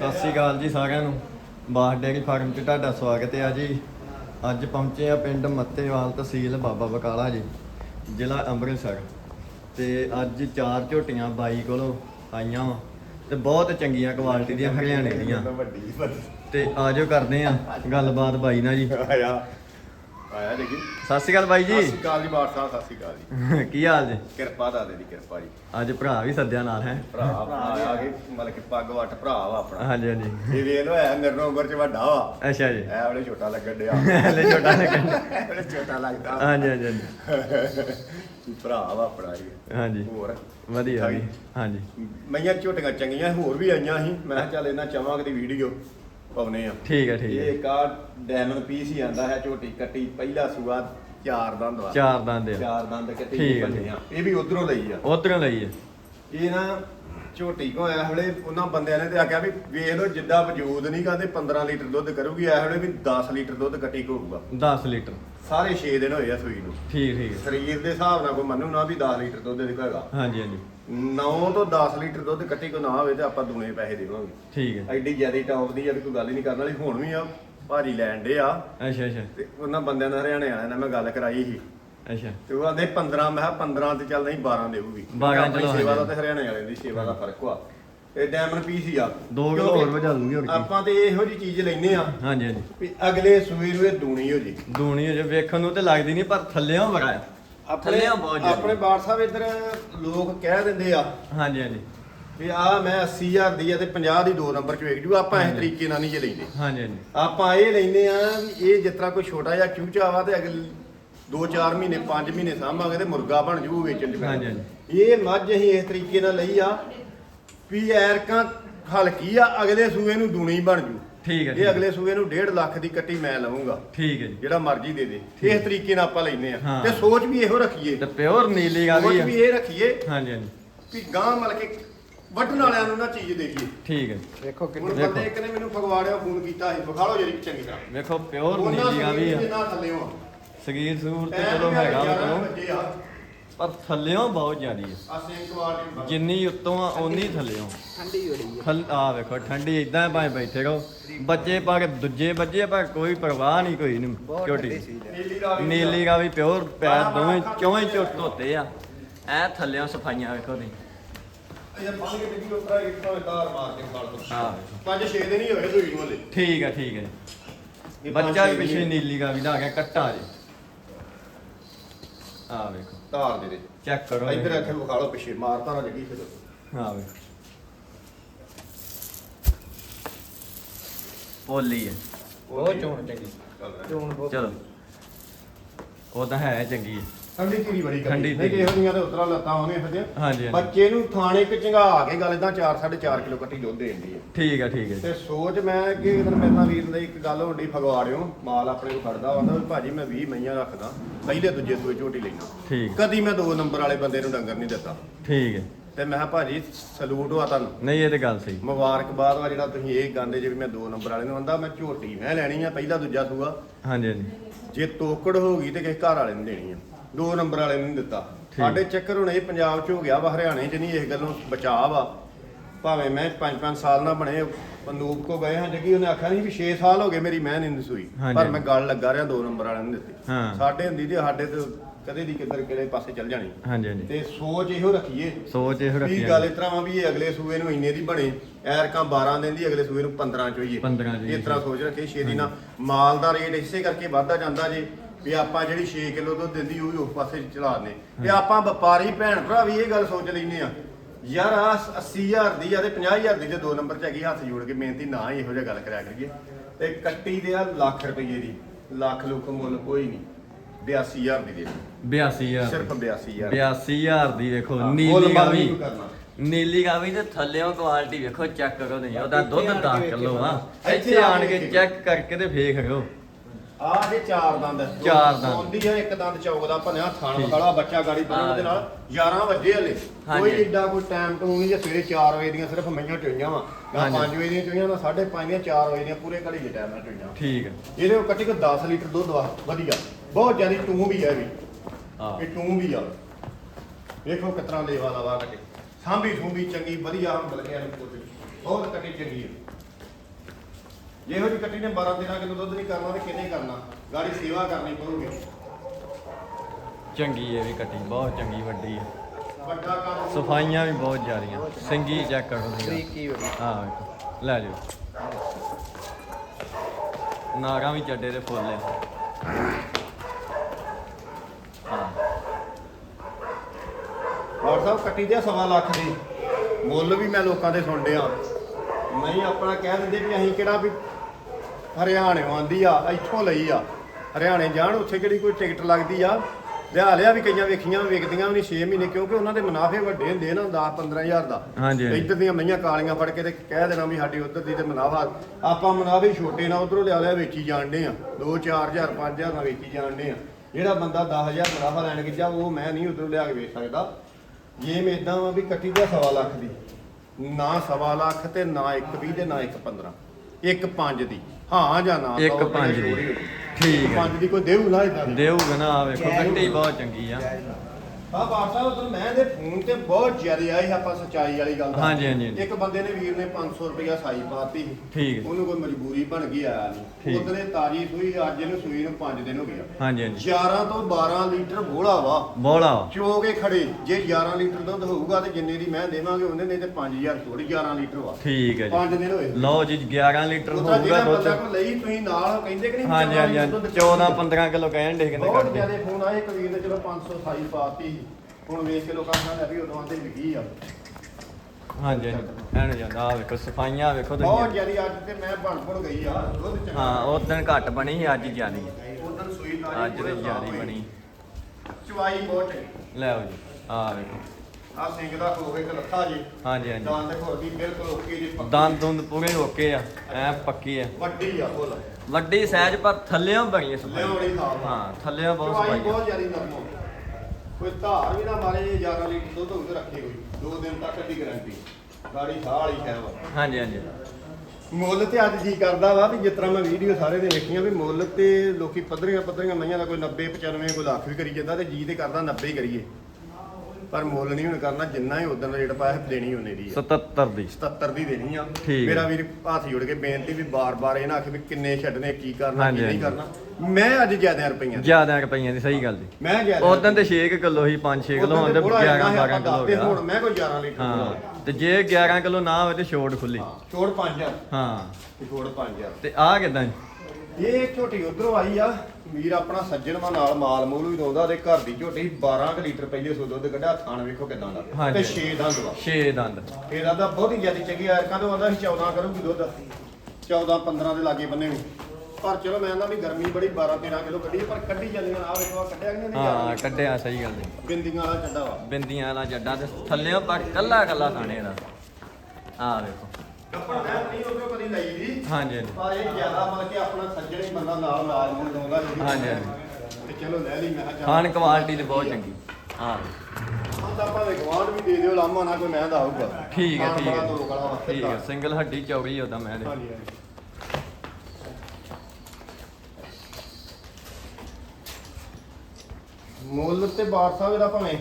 ਸਤਿ ਸ਼੍ਰੀ ਅਕਾਲ ਜੀ ਸਾਰਿਆਂ ਨੂੰ। ਬਾਸ ਡੇਅਰੀ ਫਾਰਮ 'ਚ ਤੁਹਾਡਾ ਸਵਾਗਤ ਹੈ ਜੀ। ਅੱਜ ਪਹੁੰਚੇ ਆ ਪਿੰਡ ਮੱਤੇਵਾਲ ਤਹਿਸੀਲ ਬਾਬਾ ਬਕਾਲਾ ਜੀ, ਜ਼ਿਲ੍ਹਾ ਅੰਮ੍ਰਿਤਸਰ। ਤੇ ਅੱਜ ਚਾਰ ਝੋਟੀਆਂ ਬਾਈ ਕੋਲੋਂ ਆਈਆਂ ਵਾ ਤੇ ਬਹੁਤ ਚੰਗੀਆਂ ਕੁਆਲਿਟੀ ਦੀਆਂ ਹਰਿਆਣੇ ਦੀਆਂ। ਵੱਡੀ ਵੱਡੀ ਤੇ ਆਜੋ ਕਰਦੇ ਆ ਗੱਲਬਾਤ ਬਾਈ ਨਾਲ ਜੀ। ਆਇਆ ਸਤਿ ਸ਼੍ਰੀ ਅਕਾਲ ਬਾਈ ਸਤਿ ਜੀ ਸ਼੍ਰੀ ਅਕਾਲ ਜੀ ਬਾੜ ਸਾਹਿਬ ਸਤਿ ਸ਼੍ਰੀ ਅਕਾਲ ਜੀ। ਕੀ ਹਾਲ ਜੀ? ਕਿਰਪਾ ਦਾ ਦੇ ਦੀ ਕਿਰਪਾ ਜੀ। ਅੱਜ ਭਰਾ ਵੀ ਸੱਦਿਆ ਨਾਲ ਹੈ? ਭਰਾ ਆਪਣਾ ਆਇਆ ਕਿ ਮਤਲਬ ਕਿ ਪੱਗ ਵੱਟ ਭਰਾ ਵਾ ਆਪਣਾ। ਹਾਂਜੀ ਹਾਂਜੀ। ਇਹ ਵੇਖ ਲੋ ਐ ਮੇਰੇ ਨਾਲ ਉਮਰ ਚ ਵੱਡਾ ਵਾ। ਅੱਛਾ ਜੀ। ਐ ਵਾਲੇ ਛੋਟਾ ਲੱਗਣ ਡਿਆ। ਲੈ ਛੋਟਾ ਲੱਗਣ ਵਾਲੇ ਛੋਟਾ ਲੱਗਦਾ। ਹਾਂਜੀ ਹਾਂਜੀ ਹਾਂਜੀ। ਭਰਾ ਵਾ ਆਪਣਾ ਜੀ ਹਾਂਜੀ। ਹੋਰ? ਵਧੀਆ ਵੀ ਹਾਂਜੀ। ਮਈਆਂ ਝੋਟੀਆਂ ਚੰਗੀਆਂ ਹੋਰ ਵੀ ਆਈਆਂ ਸੀ। ਮੈਂ ਕਿਹਾ ਚੱਲ ਇਹਨਾਂ ਚਵਾਂਗੇ ਦੀ ਵੀਡੀਓ ਪਾਉਨੇ ਆ। ਠੀਕ ਹੈ ਠੀਕ ਇਹ ਹੈ ਇੱਕ ਆ ਡਾਇਮੰਡ ਪੀਸ ਹੀ ਆਂਦਾ ਹੈ ਝੋਟੀ ਕੱਟੀ ਪਹਿਲਾ ਸੂਆ ਚਾਰ ਦੰਦ ਵਾ। ਚਾਰ ਦੰਦ ਆ। ਚਾਰ ਦੰਦ ਕੱਟੀ ਹੈ, ਬੰਨੇ ਆ। ਇਹ ਵੀ ਉਧਰੋਂ ਲਈ ਆ। ਉਧਰੋਂ ਲਈ ਹੈ ਇਹ ਨਾ ਝੋਟੀ ਕੋ ਆਇਆ ਹਲੇ ਉਹਨਾਂ ਬੰਦਿਆਂ ਨੇ ਤੇ ਆਖਿਆ ਵੀ ਵੇਖ ਲਓ ਜਿੱਦਾਂ ਵਜੂਦ ਨਹੀਂ ਕਹਿੰਦੇ 15 ਲੀਟਰ ਦੁੱਧ ਕਰੂਗੀ ਐ ਹਲੇ ਵੀ 10 ਲੀਟਰ ਦੁੱਧ ਕੱਟੀ ਹੋਊਗਾ 10 ਲੀਟਰ। ਸਾਰੇ 6 ਦਿਨ ਹੋਏ ਆ ਸੂਈ ਨੂੰ। ਠੀਕ ਠੀਕ। ਸਰੀਰ ਦੇ ਹਿਸਾਬ ਨਾਲ ਕੋਈ ਮੰਨੂ ਨਾ ਵੀ 10 ਲੀਟਰ ਦੁੱਧ ਨਿਕਲੇਗਾ ਹਾਂਜੀ ਹਾਂਜੀ। 9 ਤੋਂ 10 ਲੀਟਰ ਦੁੱਧ ਕੱਟੀ ਕੋ ਨਾ ਹੋਵੇ ਤੇ ਆਪਾਂ ਦੁਨੇ ਪੈਸੇ ਦੇਵਾਂਗੇ। ਠੀਕ ਹੈ। ਐਡੀ ਜ਼ਿਆਦਾ ਟੌਪ ਦੀ ਆ ਵੀ ਕੋਈ ਗੱਲ ਹੀ ਨਹੀਂ ਕਰਨ ਵਾਲੀ। ਹੁਣ ਵੀ ਆ ਭਾਜੀ ਲੈਣ ਦੇ ਆ। ਅੱਛਾ ਅੱਛਾ। ਤੇ ਉਹਨਾਂ ਬੰਦਿਆਂ ਨਾਲ ਹਰਿਆਣੇ ਵਾਲਿਆਂ ਨਾਲ ਮੈਂ ਗੱਲ ਕਰਾਈ ਸੀ। ਅੱਛਾ। ਤੇ ਉਹ ਆਂਦੇ 15 ਮੈਂ ਕਿਹਾ 15 ਤੇ ਚੱਲ ਨਹੀਂ 12 ਦੇਊਗੀ। 12 ਆਪਣੀ ਚਲੋ ਸੇਵਾ ਦਾ। ਤੇ ਹਰਿਆਣੇ ਵਾਲਿਆਂ ਦੀ ਸੇਵਾ ਦਾ ਫ਼ਰਕ ਵਾ। ਇਹ ਡਾਇਮੰਡ ਪੀਸ ਹੀ ਆ। ਦੋ ਕਿਲੋ ਕਿਉਂਕਿ ਹੋਰ ਵਜਾ ਦੂੰਗੀ ਹੋਰ ਕੀ। ਆਪਾਂ ਤੇ ਇਹੋ ਜੀ ਚੀਜ਼ ਲੈਨੇ ਆ ਹਾਂਜੀ ਹਾਂਜੀ। ਵੀ ਅਗਲੇ ਸੂਏ ਨੂੰ ਇਹ ਦੂਣੀ ਹੋ ਜੀ। ਦੂਣੀ ਜੇ ਵੇਖਣ ਨੂੰ ਤੇ ਲੱਗਦੀ ਨਹੀਂ ਪਰ ਥੱਲਿਓਂ ਬੜਾ ਹੈ। ਥੱਲਿਓਂ ਬਹੁਤ ਜ਼ਿਆਦਾ। ਆਪਣੇ ਬਾੜ ਸਾਹਿਬ ਇੱਧਰ ਲੋਕ ਕਹਿ ਦਿੰਦੇ ਆ ਹਾਂਜੀ ਹਾਂਜੀ। ਵੀ ਆ ਮੈਂ 80000 ਦੀ ਆ ਤੇ 50 ਦੀ ਦੋ ਨੰਬਰ ਚ ਵੇਖ ਜੂ ਆਪਾਂ ਇਸ ਤਰੀਕੇ ਨਾਲ ਨਹੀਂ ਜੇ ਲੈਂਦੇ। ਹਾਂਜੀ ਹਾਂਜੀ। ਆਪਾਂ ਇਹ ਲੈਨੇ ਆ ਵੀ ਇਹ ਜਿਸ ਤਰ੍ਹਾਂ ਕੋਈ ਛੋਟਾ ਜਿਹਾ ਚੂਚਾ ਵਾ ਤੇ ਅਗਲੇ 2-4 ਮਹੀਨੇ 5 ਮਹੀਨੇ ਸਾਂਭਾਂਗੇ ਤੇ ਮੁਰਗਾ ਬਣ ਜੂ ਵੇਚਣ ਚ ਹਾਂਜੀ, ਪੈਣਾ। ਇਹ ਮੱਝ ਅਸੀਂ ਇਸ ਤਰੀਕੇ ਨਾਲ ਲਈ ਆ ਵੀ ਐਰਕਾਂ ਹਲਕੀ ਆ ਅਗਲੇ ਸੂਏ ਨੂੰ ਦੂਣੀ ਬਣ ਜੂ। ਠੀਕ ਹੈ ਇਹ। ਅਗਲੇ ਸੂਏ ਨੂੰ 1.5 ਲੱਖ ਦੀ ਕੱਟੀ ਮੈਂ ਲਵਾਂਗਾ। ਠੀਕ ਹੈ ਜੀ। ਜਿਹੜਾ ਮਰਜ਼ੀ ਦੇ ਦੇ। ਇਸ ਤਰੀਕੇ ਨਾਲ ਆਪਾਂ ਲੈਨੇ ਆ। ਹਾਂ। ਤੇ ਸੋਚ ਵੀ ਇਹੋ ਰੱਖੀਏ। ਤੇ ਪਿਓਰ ਨੀਲੀ ਗਾ ਸੋਚ ਵੀ ਵੀ ਹੈ ਇਹ ਰੱਖੀਏ ਹਾਂਜੀ ਹਾਂਜੀ। ਵੀ ਗਾਂ ਮਲ ਕੇ ਵੱਢਣ ਵਾਲਿਆਂ ਨੂੰ ਨਾ ਚੀਜ਼ ਦੇਖੀਏ ਠੀਕ ਹੈ। ਵੇਖੋ ਹੁਣ ਕਿੰਨੀ ਬੰਦੇ ਇੱਕ ਨੇ ਮੈਨੂੰ ਫਗਵਾੜਿਓ ਫੋਨ ਕੀਤਾ ਸੀ ਵਿਖਾ ਲਓ ਜਿਹੜੀ ਚੰਗੀ ਤਰ੍ਹਾਂ ਵੇਖੋ ਪਿਓਰ ਨੀਲੀ ਗਾ ਵੀ ਸਰੀਰ ਆ ਥੱਲੇ ਆ ਸਰੀਰ ਸੂਰ ਤੇ ਚਲੋ ਵੀ ਹੈਗਾ ਵਾ ਵੱਜੇ ਆ। ਪਰ ਥੱਲਿਓਂ ਬਹੁਤ ਜ਼ਿਆਦੀ ਹੈ ਆ ਜਿੰਨੀ ਉੱਤੋਂ ਆ ਓਨੀ ਥੱਲਿਓਂ। ਠੰਡੀ ਹੋ ਰਹੀ ਹੈ ਥਲ ਆ ਵੇਖੋ ਠੰਡੀ ਇਦਾਂ ਭਾਵੇਂ ਬੈਠੇ ਰਹੋ। ਬੱਚੇ ਪਰ ਦੂਜੇ ਬੱਜੇ ਪਰ ਕੋਈ ਪਰਵਾਹ ਨਹੀਂ ਕੋਈ ਨਹੀਂ ਝੋਟੀ। ਨੀਲੀ ਦਾ ਵੀ ਨੀਲੀ ਦਾ ਪਿਓਰ ਪੈਰ ਦੋਵੇਂ ਚੌਵੇਂ ਝੁੱਟ ਧੋਤੇ ਆ। ਐ ਥੱਲਿਓਂ ਸਫਾਈਆਂ ਵੇਖੋ ਤੁਸੀਂ। ਇਹ ਬੰਨ ਕੇ ਡਿੱਗੀ ਉਤਰਾ ਇੱਥੋਂ ਤਾਰ ਮਾਰ ਕੇ ਖਾਲ ਤੋਂ ਹਾਂ। ਪੰਜ ਛੇ ਦਿਨ ਹੀ ਹੋਏ ਸੂਈ ਨੂੰ ਹਲੇ। ਠੀਕ ਹੈ ਠੀਕ ਹੈ ਬੱਚਾ ਵੀ ਛੇ ਪਿੱਛੇ ਨੀਲੀ ਦਾ ਵੀ ਦਾ ਗਿਆ ਕੱਟਾ ਜੀ। ਆ ਵੇਖੋ। ਧਾਰ ਦੇ ਦੇ ਚੈੱਕ ਕਰੋ ਇੱਧਰ ਇੱਥੇ ਵਿਖਾ ਲਓ ਪਿੱਛੇ ਮਾਰ ਫਿਰ। ਹਾਂ ਵੇਖੋ। ਪੋਲੀ ਹੈ। ਬਹੁਤ ਚੋਣ ਚੰਗੀ। ਚੱਲ ਰਿਹਾ। ਚੋਣ ਬਹੁਤ ਚਲੋ। ਉਹ ਤਾਂ ਹੈ ਚੰਗੀ ਹੈ। ਠੰਡੀ ਧੀਰੀ ਬੜੀ ਠੰਡੀ ਠੰਡੀ ਨਹੀਂ ਧੀਰੀ। ਇਹੋ ਜਿਹੀਆਂ ਤੇ ਉਤਰਾ ਲੱਤਾਂ ਉਹਨੇ ਇਹੋ ਜਿਹੀਆਂ। ਹਾਂਜੀ ਹਾਂਜੀ। ਬੱਚੇ ਨੂੰ ਥਾਣੇ ਇੱਕ ਚੰਗਾ ਕੇ ਗੱਲ ਇਦਾਂ 4 4.5 ਕਿਲੋ ਕੱਟੀ ਦੁੱਧ ਦੇਂਦੀ ਹੈ ਠੀਕ ਹੈ ਠੀਕ ਹੈ ਜੀ। ਤੇ ਸੋਚ ਮੈਂ ਕਿ ਇਧਰ ਮੇਰੇ ਨਾਲ ਵੀਰ ਨੇ ਇੱਕ ਗੱਲ ਹੁੰਦੀ ਫਗਵਾੜਿਓ ਮਾਲ ਆਪਣੇ ਕੋਲ ਖੜਦਾ ਹੁੰਦਾ ਵੀ ਭਾਜੀ ਮੈਂ 20 ਮਈਆਂ ਰੱਖਦਾ ਪਹਿਲੇ ਦੂਜੇ ਸੂਏ ਝੋਟੀ ਲੈਣਾ ਠੀਕ। ਕਦੀ ਮੈਂ ਦੋ ਨੰਬਰ ਵਾਲੇ ਬੰਦੇ ਨੂੰ ਡੰਗਰ ਨਹੀਂ ਦਿੱਤਾ। ਠੀਕ ਹੈ ਤੇ ਮੈਂ ਕਿਹਾ ਭਾਜੀ ਸਲੂਟ ਤੁਹਾਨੂੰ? ਨਹੀਂ ਇਹ ਤੇ ਗੱਲ ਸਹੀ। ਮੁਬਾਰਕਬਾਦ ਵਾ ਜਿਹੜਾ ਤੁਸੀਂ ਇਹ ਗਾਂਦੇ ਜੇ ਵੀ ਮੈਂ ਦੋ ਨੰਬਰ ਵਾਲੇ ਨੂੰ ਆਂਦਾ ਮੈਂ ਝੋਟੀ ਮੈਂ ਲੈਣੀ ਆ ਪਹਿਲਾ ਦੂਜਾ ਸੂਆ। ਹਾਂਜੀ ਹਾਂਜੀ। ਜੇ ਤੋਕੜ ਹੋ ਗਈ ਤੇ ਕਿਸੇ ਘਰ ਵਾਲੇ ਨੂੰ ਦੇਣੀ ਆ। ਦੋ ਨੰਬਰ ਵਾਲੇ ਨੂੰ ਨਹੀਂ ਦਿੱਤਾ। ਸਾਡੇ ਚੱਕਰ ਹੁਣ ਇਹ ਪੰਜਾਬ 'ਚ ਹੋ ਗਿਆ ਵਾ ਹਰਿਆਣੇ 'ਚ ਨਹੀਂ ਇਸ ਗੱਲੋਂ ਬਚਾਅ ਵਾ। ਭਾਵੇਂ ਮੈਂ 5-5 ਸਾਲ ਨਾ ਬਣੇ ਬੰਦੂਕ ਕੋ ਗਏ ਹਾਂ ਜੱਗੀ ਉਹਨੇ ਆਖਿਆ ਨਹੀਂ ਵੀ 6 ਸਾਲ ਹੋ ਗਏ ਮੇਰੀ ਮੈਂ ਨਹੀਂ ਸੂਈ। ਪਰ ਮੈਂ ਗੱਲ ਲੱਗਾ ਰਿਹਾ ਦੋ ਨੰਬਰ ਵਾਲਿਆਂ ਨੂੰ ਦਿੱਤੀ। ਸਾਡੇ ਹੁੰਦੀ ਤੇ ਸਾਡੇ ਤੇ ਕਦੇ ਦੀ ਕਿੱਧਰ ਕਿਹੜੇ ਪਾਸੇ ਚੱਲ ਜਾਣੀ। ਹਾਂਜੀ ਹਾਂਜੀ। ਤੇ ਸੋਚ ਇਹੋ ਰੱਖੀਏ ਸੋਚ ਇਹ ਵੀ ਰੱਖੀ ਗੱਲ ਇਸ ਤਰ੍ਹਾਂ ਵਾ ਵੀ ਇਹ ਅਗਲੇ ਸੂਏ ਨੂੰ ਇੰਨੇ ਦੀ ਬਣੇ ਐਰਕਾਂ 12 ਦਿਨ ਦੀ ਅਗਲੇ ਸੂਏ ਨੂੰ 15 ਚ ਹੋਈਏ 15 ਚ ਇਸ ਤਰ੍ਹਾਂ ਸੋਚ ਰੱਖੇ ਛੇਤੀ ਨਾਲ। ਮਾਲ ਦਾ ਰੇਟ ਇਸੇ ਕਰਕੇ ਵੱਧਦਾ ਜਾਂਦਾ ਜੇ। ਵੀ ਆਪਾਂ ਜਿਹੜੀ 6 ਕਿਲੋ ਦੁੱਧ ਦਿੰਦੀ ਉਹ ਵੀ ਉਸ ਪਾਸੇ ਚਲਾ ਨੇ ਤੇ ਆਪਾਂ ਵਪਾਰੀ ਭੈਣ ਭਰਾ ਵੀ ਇਹ ਗੱਲ ਸੋਚ ਲੈਨੇ ਆ। ਯਾਰ ਆ 80000 ਦੀ ਆ ਤੇ 50000 ਦੀ ਤੇ ਦੋ ਨੰਬਰ ਚ ਹੈਗੀ ਹੱਥ ਜੋੜ ਕੇ ਮਿਹਨਤੀ ਨਾ ਇਹੋ ਜਿਹਾ ਗੱਲ ਕਰਿਆ ਕਰੀਏ। ਤੇ ਕੱਟੀ ਦੇ ਆ ਲੱਖ ਰੁਪਏ ਦੀ। ਲੱਖ ਲੁੱਖ ਮੁੱਲ ਕੋਈ ਨਹੀਂ। 82000 ਦੀ ਦੇ। ਦਿਓ। 82000 ਸਿਰਫ 82000 82000 ਦੀ ਵੇਖੋ ਨੀਲੀ ਮੁੱਲ ਗਾ ਮਾਲ ਵੀ ਨਹੀਂ ਕਰਨਾ। ਨੀਲੀ ਗਾ ਵੀ ਤੇ ਥੱਲਿਓਂ ਕੁਆਲਿਟੀ ਵੇਖੋ ਚੈੱਕ ਕਰੋ ਨਹੀਂ ਉਹਦਾ ਦੁੱਧ ਇੱਥੇ ਆਣ 10 ਕੇ ਕਿਲੋ ਆ। ਇੱਥੇ ਆਣ ਕੇ ਚੈੱਕ ਕਰਕੇ ਤੇ ਵੇਖ ਲਓ। ਆ ਜੇ ਚਾਰ ਦੰਦ। ਚਾਰ ਦੰਦ। ਹੁੰਦੀ ਹੈ ਇੱਕ ਦੰਦ ਚੌਕਦਾ ਭੰਨਿਆ ਥਣ ਠੀਕ। ਵਾਲਾ ਬੱਚਾ ਗਾੜੀ ਬੰਨ੍ਹ ਉਹਦੇ ਨਾਲ 11 ਵਜੇ ਹਲੇ। ਹਾਂਜੀ। ਕੋਈ ਏਡਾ ਕੋਈ ਟਾਈਮ ਟੂ ਨਹੀਂ ਜੇ ਸਵੇਰੇ 4 ਵਜੇ ਦੀਆਂ ਸਿਰਫ ਮਈਆਂ ਚੋਈਆਂ ਵਾ। ਨਾ ਹਾਂਜੀ। 5 ਵਜੇ ਦੀਆਂ ਚੋਈਆਂ ਨਾ 5:30 ਦੀਆਂ 4 ਵਜੇ ਦੀਆਂ ਪੂਰੇ ਘੜੀ ਦੇ ਟਾਈਮ ਨਾਲ ਚੋਈਆਂ। ਠੀਕ ਹੈ ਇਹਦੇ ਕੋਲ ਕੱਟੀ ਕੋ 10 ਲੀਟਰ ਦੁੱਧ ਵਾ ਵਧੀਆ। ਬਹੁਤ ਜ਼ਿਆਦਾ ਟੂ ਵੀ ਹੈ ਵੀ। ਹਾਂ। ਇਹ ਟੂ ਵੀ ਆ। ਵੇਖੋ ਕਿਤਨਾ ਲੇਵਾ ਦਾ ਵਾ ਕੱਟੀ ਸਾਂਭੀ ਠੂੰਬੀ ਚੰਗੀ ਵਧੀਆ ਹਮ ਬਹੁਤ ਕੱਟੀ ਚੰਗੀ ਹੈ ਜਿਹੋ ਜੀ ਕੱਟੀ ਨੇ 12 13 ਕਿਲੋ ਦੁੱਧ ਨਹੀਂ ਕਰਨਾ ਤੇ ਕਿੰਨੇ ਕਰਨਾ? ਗਾੜੀ ਸੇਵਾ ਕਰਨੀ ਪਊਗੀ। ਚੰਗੀ ਹੈ ਵੀ ਕੱਟੀ ਬਹੁਤ ਚੰਗੀ ਵੱਡੀ ਹੈ ਵੱਡਾ ਕੰਮ ਸਫਾਈਆਂ ਵੀ ਬਹੁਤ ਜ਼ਿਆਦੀਆਂ। ਸਿੰਗੀ ਚੈੱਕ ਕਰੋ ਤੁਸੀਂ। ਬੜੀ ਹਾਂ ਵੇਖੋ। ਲੈ ਜਾਓ ਨਾਗਾਂ ਵੀ ਚੱਡੇ ਦੇ ਫੁੱਲ ਆ। ਹਾਂ। ਡਾਕਟਰ ਸਾਹਿਬ ਕੱਟੀ ਦੇ ਸਵਾ ਲੱਖ ਦੀ। ਮੁੱਲ ਵੀ ਮੈਂ ਲੋਕਾਂ ਦੇ ਸੁਣ ਡਿਆ ਨਹੀਂ ਆਪਣਾ ਕਹਿ ਦਿੰਦੇ ਵੀ ਅਸੀਂ ਕਿਹੜਾ ਵੀ ਹਰਿਆਣੇ ਆਂਦੀ ਆ ਇੱਥੋਂ ਲਈ ਆ। ਹਰਿਆਣੇ ਜਾਣ ਉੱਥੇ ਕਿਹੜੀ ਕੋਈ ਟਿਕਟ ਲੱਗਦੀ ਆ? ਲਿਆ ਲਿਆ ਵੀ ਕਈਆਂ ਵੇਖੀਆਂ ਵੇਖਦੀਆਂ ਵੀ ਨਹੀਂ 6 ਮਹੀਨੇ ਕਿਉਂਕਿ ਉਹਨਾਂ ਦੇ ਮੁਨਾਫੇ ਵੱਡੇ ਹੁੰਦੇ ਨਾ 10 15000 ਦਾ। ਹਾਂਜੀ, ਹਾਂਜੀ। ਇੱਧਰ ਦੀਆਂ ਮਈਆਂ ਕਾਲੀਆਂ ਫੜ ਕੇ ਤੇ ਕਹਿ ਦੇਣਾ ਵੀ ਸਾਡੀ ਉੱਧਰ ਦੀ ਤੇ ਮੁਨਾਫਾ ਆਪਾਂ ਮੁਨਾਫੇ ਛੋਟੇ ਨਾ ਉਧਰੋਂ ਲਿਆ ਲਿਆ ਵੇਚੀ ਜਾਣਦੇ ਆ। 2 4000 5000 ਨਾਲ ਵੇਚੀ ਜਾਣਦੇ ਆ। ਜਿਹੜਾ ਬੰਦਾ 10000 ਮੁਨਾਫਾ ਲੈਣ ਗਿਆ ਉਹ ਮੈਂ ਨਹੀਂ ਉਧਰੋਂ ਲਿਆ ਕੇ ਵੇਚ ਸਕਦਾ। ਜੇ ਮੈਂ ਇਦਾਂ ਵਾ ਵੀ ਕੱਟੀ ਦਾ ਸਵਾ ਲੱਖ ਦੀ ਨਾ ਸਵਾ ਲੱਖ ਤੇ ਨਾ 120 ਤੇ ਨਾ 115 ਇੱਕ ਪੰਜ ਦੀ। ਹਾਂ ਜਾਂ ਨਾ ਇੱਕ ਪੰਜ ਦੀ। ਠੀਕ ਹੈ। ਪੰਜ ਦੀ ਕੋਈ ਦੇਊ ਨਾ ਇਦਾਂ ਦੇਊਗਾ ਨਾ ਆ ਵੇਖੋ ਕੱਟੀ ਬਹੁਤ ਚੰਗੀ ਆ। ਆ ਬਾਪ ਸਾਹਿਬ ਉਧਰ ਮੈਂ ਦੇ ਫੋਨ ਤੇ ਬਹੁਤ ਜ਼ਿਆਦਾ ਆਈ ਆਪਾਂ ਸੱਚਾਈ ਵਾਲੀ ਗੱਲ ਦਾ। ਹਾਂਜੀ, ਹਾਂਜੀ, ਹਾਂਜੀ। ਇੱਕ ਬੰਦੇ ਨੇ ਵੀਰ ਨੇ 500 ਰੁਪਇਆ ਸਾਈ ਪਾਤੀ ਠੀਕ ਹੈ। ਉਹਨੂੰ ਕੋਈ ਮਜਬੂਰੀ ਬਣ ਗਈ ਆਇਆ ਨਹੀਂ ਠੀਕ। ਤਾਜੀ ਸੂਈ ਅੱਜ ਇਹਨੂੰ ਸੂਈ ਨੂੰ 5 ਦਿਨ ਹੋ ਗਿਆ ਹਾਂਜੀ ਹਾਂਜੀ। 11 ਤੋਂ 12 ਲੀਟਰ ਬੋਲਾ ਵਾ। ਬੋਲਾ ਚੋ ਕੇ ਖੜੇ ਜੇ 11 ਲੀਟਰ ਦੁੱਧ ਹੋਊਗਾ ਤੇ ਜਿੰਨੇ ਦੀ ਮੈਂ ਦੇਵਾਂਗੇ ਉਹਨੇ ਨਹੀਂ ਤੇ 5000 ਛੋੜ 11 ਲੀਟਰ ਵਾ। ਠੀਕ ਹੈ ਜੀ। 5 ਦਿਨ ਹੋਏ। ਲਓ ਜੀ 11 ਲੀਟਰ ਉਹਦਾ ਹੋਊਗਾ ਜਿਹੜਾ ਦੁੱਧ। ਬੰਦਾ ਲਈ ਤੁਸੀਂ ਨਾਲ ਕਹਿੰਦੇ ਕਿ ਨਹੀਂ ਹਾਂਜੀ ਹਾਂਜੀ ਹਾਂਜੀ। 14 15 ਕਿਲੋ ਕਹਿਣ ਦੇ ਕਹਿੰਦੇ ਬਹੁਤ ਕੱਢ ਦੇ ਜ਼ਿਆਦਾ ਫੋਨ ਆਏ ਇੱਕ ਵੀਰ ਨੇ ਚਲੋ 500 ਸਾਈ ਪਾਤੀ ਹੁਣ ਵੇਖ ਕੇ ਲੋਕਾਂ ਕਹਿੰਦਾ ਵੀ ਉਦੋਂ ਆਂਦੇ ਵਿਕੀ ਆ। ਹਾਂਜੀ ਹਾਂਜੀ। ਐਨ ਜਾਂਦਾ ਆ ਵੇਖੋ ਸਫਾਈਆਂ ਵੇਖੋ ਬਹੁਤ ਤੁਸੀਂ ਜ਼ਿਆਦਾ ਅੱਜ ਤੇ ਮੈਂ ਬਣ ਬਣ ਗਈ ਆ ਦੁੱਧ ਚੰਗਾ ਹਾਂ ਉਹ ਦਿਨ ਘੱਟ ਬਣੀ ਸੀ ਅੱਜ ਜ਼ਿਆਦੀ। ਉਦੋਂ ਸੂਈ ਤਾਜੀ ਅੱਜ ਤੇ ਜ਼ਿਆਦੀ ਬਣੀ। ਚਵਾਈ ਬਹੁਤ ਚੰਗੀ। ਲੈ ਆਓ ਜੀ ਆ ਵੇਖੋ। ਆ ਸਿੰਘ ਦਾ ਖੋਗੇ ਤੇ ਲੱਥਾ ਜੀ। ਹਾਂਜੀ ਹਾਂਜੀ। ਦੰਦ ਖੋਰ ਦੀ ਬਿਲਕੁਲ ਓਕੇ ਜੀ ਪੱਕੀ। ਦੰਦ ਦੁੰਦ ਪੂਰੇ ਓਕੇ ਆ ਐ ਪੱਕੀ ਆ। ਵੱਡੀ ਆ ਫੁੱਲ ਵੱਡੀ ਸਾਈਜ਼ ਪਰ ਥੱਲੇੋਂ ਬਣੀ ਆ ਸਫ਼ਾਈ। ਲਿਆਉਣੀ ਸਾਫ਼ ਹਾਂ ਥੱਲੇੋਂ ਬਹੁਤ ਚਵਾਈ ਸਫ਼ਾਈ ਆ। ਬਹੁਤ ਜ਼ਿਆਦਾ ਨਰਮ ਹੋ ਕੋਈ ਧਾਰ ਵੀ ਨਾ ਮਾਰੇ 11 ਲੀਟਰ ਦੁੱਧ ਹੋਊ ਤੇ ਰੱਖੇ ਕੋਈ ਦੋ ਦਿਨ ਤੱਕ ਦੀ ਗਾਰੰਟੀ ਗਾੜੀ ਸਾਹ ਵਾਲੀ ਹੈ ਵਾ। ਹਾਂਜੀ ਹਾਂਜੀ। ਮੁੱਲ ਤੇ ਅੱਜ ਜੀ ਕਰਦਾ ਵਾ ਵੀ ਜਿਸ ਤਰ੍ਹਾਂ ਮੈਂ ਵੀਡੀਓ ਸਾਰੇ ਦੇ ਵੇਖੀਆਂ ਵੀ ਮੁੱਲ ਤੇ ਲੋਕੀ ਪੱਧਰੀਆਂ ਪੱਧਰੀਆਂ ਮਈਆਂ ਦਾ ਕੋਈ 90 95 ਕੋਈ ਲੱਖ ਵੀ ਕਰੀ ਜਾਂਦਾ ਤੇ ਜੀ ਤੇ ਕਰਦਾ 90 ਹੀ ਕਰੀਏ। ਪਰ ਮੁੱਲ ਨਹੀਂ ਹੁਣ ਕਰਨਾ ਜਿੰਨਾ ਹੀ ਉਦੋਂ ਦਾ ਰੇਟ ਪਾਇਆ ਦੇਣੀ ਉਹਨੇ ਦੀ ਹੈ 77 ਦੀ। 77 ਦੀ ਦੇਣੀ ਆ। ਠੀਕ ਮੇਰਾ। ਵੀਰ ਹੱਥ ਜੋੜ ਕੇ ਬੇਨਤੀ ਵੀ ਬਾਰ-ਬਾਰ ਇਹ ਨਾ ਆਖੇ ਵੀ ਕਿੰਨੇ ਛੱਡਨੇ ਕੀ ਕਰਨਾ ਕੀ ਹਾਂਜੀ, ਨਹੀਂ। ਕਰਨਾ। ਮੈਂ ਅੱਜ ਜ਼ਿਆਦਾ ਰੁਪਈਆਂ। ਜ਼ਿਆਦਾ ਰੁਪਈਆਂ ਦੀ ਸਹੀ ਗੱਲ ਦੀ ਮੈਂ ਜ਼ਿਆਦਾ ਉਦੋਂ ਤੇ 6 ਕਿਲੋ ਸੀ 5-6 ਕਿਲੋ ਉਦੋਂ ਹੁੰਦੇ ਤੇ ਥੋੜ੍ਹਾ 11 ਇੰਨਾ 12 ਕਿਲੋ ਹੋ ਦੱਸਦੇ ਗਿਆ। ਹੁਣ ਮੈਂ ਕੋਈ 11 ਲੀਟਰ ਹਾਂ ਹਾਂ ਤੇ ਜੇ 11 ਕਿਲੋ ਨਾ ਹੋਵੇ ਤੇ ਛੋਟ ਖੁੱਲੀ। ਛੋੜ 5000 ਹਾਂ। ਛੋੜ 5000 ਤੇ ਆ ਕਿਦਾਂ ਇਹ ਝੋਟੀ ਉਧਰੋਂ ਆਈ ਆ। ਵੀਰ ਆਪਣਾ ਸੱਜਣ ਵਾ ਨਾਲ ਮਾਲ ਮੂਲ ਵੀ ਦੋਂਦਾ ਤੇ ਘਰ ਦੀ ਝੋਟੀ 12 ਕੁ ਲੀਟਰ ਪਹਿਲੇ ਸੋ ਦੁੱਧ ਕੱਢਿਆ। ਥਾਣ ਵੇਖੋ ਕਿਦਾਂ ਦਾ। ਹਾਂਜੀ। ਤੇ 6 ਦੰਦ ਵਾ। 6 ਦੰਦ। ਇਹਦਾ ਤਾਂ ਬਹੁਤ ਹੀ ਜ਼ਿਆਦਾ ਚੰਗੀ ਆ। ਕਦੋਂ ਆਂਦਾ ਸੀ 14 ਕਰੂਗੀ ਦੁੱਧ। 14 15 ਦੇ ਲਾਗੇ ਬੰਨੇ ਵੀ ਪਰ ਚਲੋ ਮੈਂ ਆਂਦਾ ਵੀ ਗਰਮੀ ਬੜੀ 12 13 ਕਿਲੋ ਕੱਢੀ ਪਰ ਕੱਢੀ ਜਾਂਦੀਆਂ ਆ ਵੇਖੋ ਆਹ ਕੱਢਿਆ ਕਿ ਨਹੀਂ ਹਾਂ ਕੱਢਿਆ ਸਹੀ ਗੱਲ ਦੀ ਬਿੰਦੀਆਂ ਵਾਲਾ ਚੱਡਾ ਵਾ। ਬਿੰਦੀਆਂ ਵਾਲਾ ਜੱਡਾ ਤੇ ਥੱਲੇੋਂ ਪਰ ਕੱਲਾ ਕੱਲਾ ਖਾਣੇ ਦਾ। ਆ ਵੇਖੋ। ਕੱਪੜ ਮੈਂ ਨਹੀਂ ਉਧਰੋਂ ਕਦੀ ਲਈ ਦੀ ਹਾਂਜੀ ਹਾਂਜੀ। ਪਰ ਇਹ ਜ਼ਿਆਦਾ ਮਤਲਬ ਕਿ ਆਪਣਾ ਸੱਜਣ ਹੀ ਬੰਦਾ ਨਾਲ ਮਾਲ ਮੂਲ ਦੋਂਦਾ ਹਾਂਜੀ, ਹਾਂਜੀ। ਤੇ ਚਲੋ ਲੈ ਲਈ ਮੈਂ ਕਿਹਾ ਚੱਲ। ਖਾਣ ਕੁਆਲਿਟੀ ਤੇ ਬਹੁਤ ਚੰਗੀ। ਹਾਂ। ਤਾਂ ਆਪਾਂ ਗਵਾਂਡ ਵੀ ਦੇ ਦਿਓ ਲਾਮਾ ਨਾ ਕੋਈ ਮੈਂ ਦਾ ਆਊਗਾ। ਠੀਕ ਹੈ ਖਾਣ ਠੀਕ ਬੜਾ ਹੈ ਤੋੜ ਵਾਲਾ ਵਾ, ਠੀਕ ਹੈ। ਸਿੰਗਲ ਹੱਡੀ ਚੌੜੀ ਉਹਦਾ ਮੈਂ ਦੇ ਹਾਂਜੀ ਹਾਂਜੀ। ਮੁੱਲ ਤੇ ਬਾਰ ਸਾਹਿਬ ਇਹਦਾ ਭਾਵੇਂ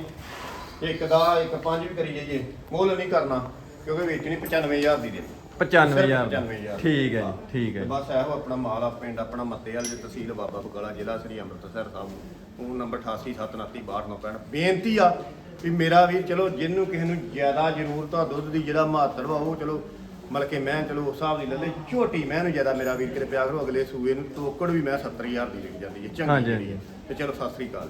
ਇੱਕ ਦਾ ਇੱਕ ਪੰਜ ਵੀ ਕਰੀ ਜਾਈਏ ਮੁੱਲ ਨਹੀਂ ਕਰਨਾ ਕਿਉਂਕਿ ਵੇਚਣੀ 95000 ਦੀ ਦੇ। 95000 95000 ਠੀਕ ਹੈ ਜੀ ਠੀਕ ਹੈ ਤੇ ਜੀ। ਬਸ ਇਹੋ ਆਪਣਾ ਮਾਲ ਆ ਪਿੰਡ ਆਪਣਾ ਮੱਤੇ ਵਾਲੇ ਦੀ ਤਹਿਸੀਲ ਬਾਬਾ ਬਕਾਲਾ ਜ਼ਿਲ੍ਹਾ ਸ੍ਰੀ ਅੰਮ੍ਰਿਤਸਰ ਸਾਹਿਬ ਫੋਨ ਨੰਬਰ 88792626 ਬੇਨਤੀ ਆ ਵੀ ਮੇਰਾ ਵੀ ਚਲੋ ਜਿਹਨੂੰ ਕਿਸੇ ਨੂੰ ਜ਼ਿਆਦਾ ਜ਼ਰੂਰਤ ਆ ਦੁੱਧ ਦੀ ਜਿਹੜਾ ਮਾਤਰ ਵਾ ਉਹ ਚਲੋ ਮਤਲਬ ਕਿ ਮੈਂ ਚਲੋ ਉਸ ਹਿਸਾਬ ਦੀ ਲੈ ਝੋਟੀ ਮੈਂ ਨੂੰ ਜ਼ਿਆਦਾ ਮੇਰਾ ਵੀਰ ਕਿਰਪਾ ਕਰੋ ਅਗਲੇ ਸੂਏ ਨੂੰ ਤੋਕੜ ਵੀ ਮੈਂ 70000 ਦੀ ਲਿਖ ਜਾਂਦੀ ਹੈ ਚੰਗੀ ਜਿਹੜੀ ਹੈ। ਤੇ ਚਲੋ ਸਤਿ ਸ੍ਰੀ ਅਕਾਲ।